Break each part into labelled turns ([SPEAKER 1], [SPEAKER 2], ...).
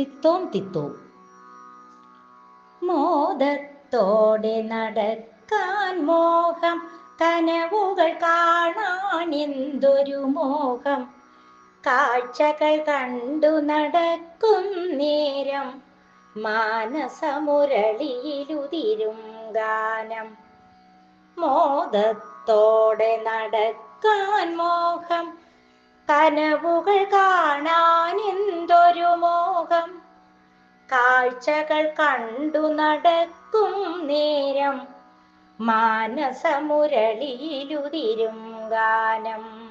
[SPEAKER 1] തിത്തോം തിത്തോം. മോദത്തോടെ നടക്കാൻ മോഹം കനവുകൾ കാണാൻ എന്തൊരു മോഹം. കാഴ്ചകൾ കണ്ടു നടക്കും നേരം മാനസമുരളിയിലുതിരും ഗാനം. മോദത്തോടെ നടക്കാൻ മോഹം കനവുകൾ കാണാൻ കാഴ്ചകൾ കണ്ടു നടക്കും നേരം. മാനസമുരളിയിലുതിരും ഗാനം.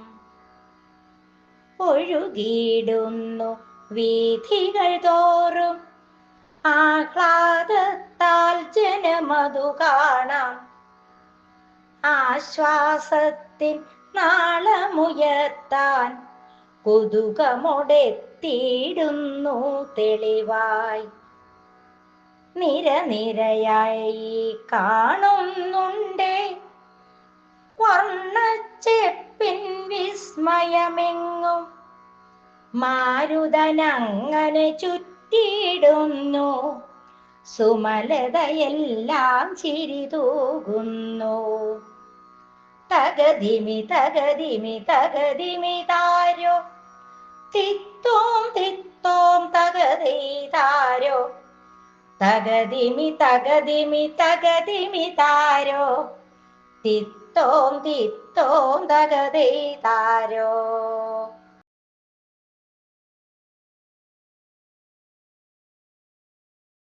[SPEAKER 1] ഒഴുകിയിടുന്നു വീഥികൾ തോറും. ആഹ്ലാദത്താൽ ജനമതു കാണാം. ആശ്വാസത്തിൻ നാളമുയർത്താൻ കുതുകമൊടെത്തിയിടുന്നു തെളിവായി. നിരനിരയായി കാണുന്നുണ്ടേ. വർണച്ചെപ്പിൻ വിസ്മയമെങ്ങും മാരുതനങ്ങനെ ചുറ്റിയിടുന്നു. സുമലതയെല്ലാം ചിരി തൂകുന്നു തകതിമി തകതിമി തകതിമി താരോ. തിത്തോം തിത്തോം തകതീ തകതിമി തകതിമി തകതിമി താരോ? തിത്തോം തിത്തോം തകതീ താരോ?